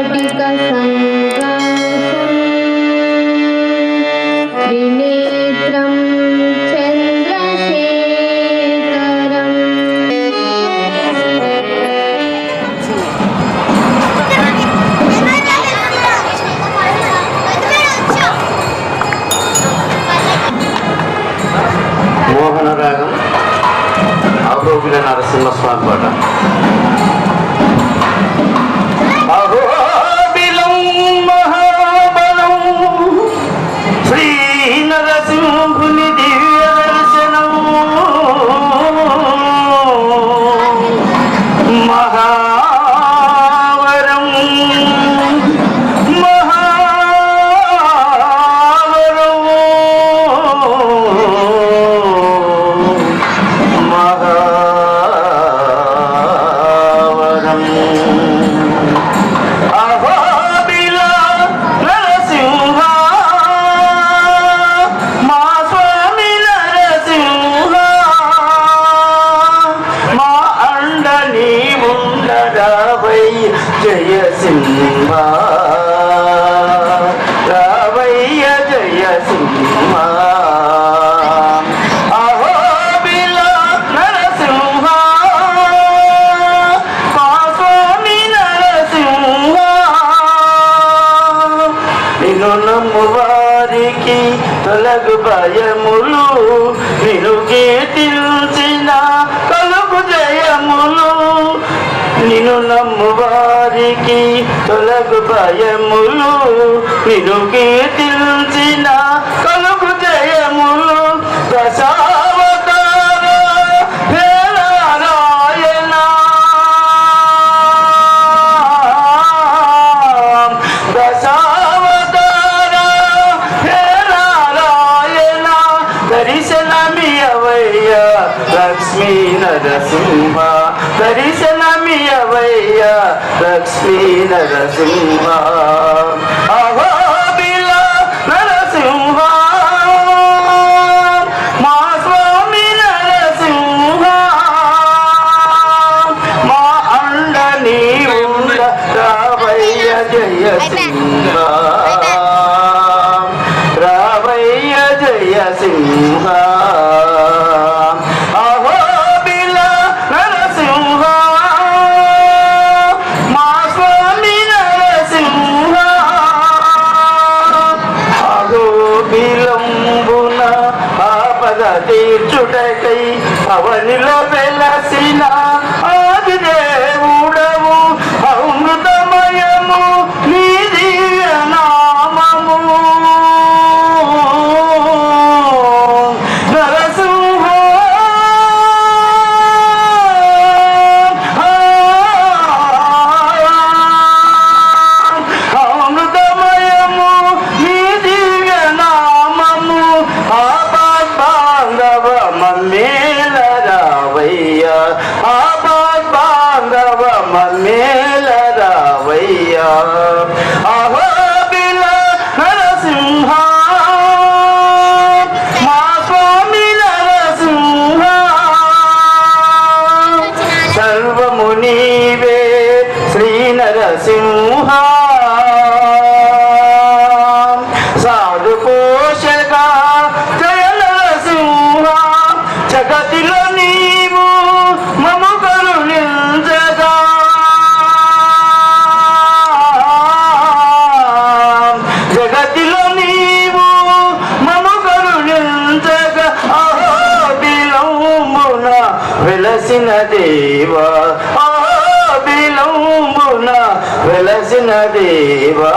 స్ఫటిక సంకాశం త్రినేత్రం చంద్రశేఖరం మోహన రాగం అహోబిల నరసింహస్వామి పాట శ్రీ నరసింహుని జయ సింహ. రావయ్య జయ సింహ వారికి తొలగు భయములు నిన్ను కీర్తించిన కలుగు జయములు. నిన్ను నమ్మువారికి తొలగు భయములు నిన్ను కీర్తించిన కలుగు జయములు దశావతార హే నారాయణ దశావతార నారాయణ దర్శనమియవయ్య లక్ష్మీ నరసింహ దర్శన లక్ష్మీ నరసింహ। రావయ్య జయ సింహ। తీర్చుటకై అవనిలో వెలసిన బాంధవ మమ్మేల రావయ్య ఆపద్ బాంధవ రావయ్య వెలసిన దేవా ఆ బిలమున వెలసిన దేవా.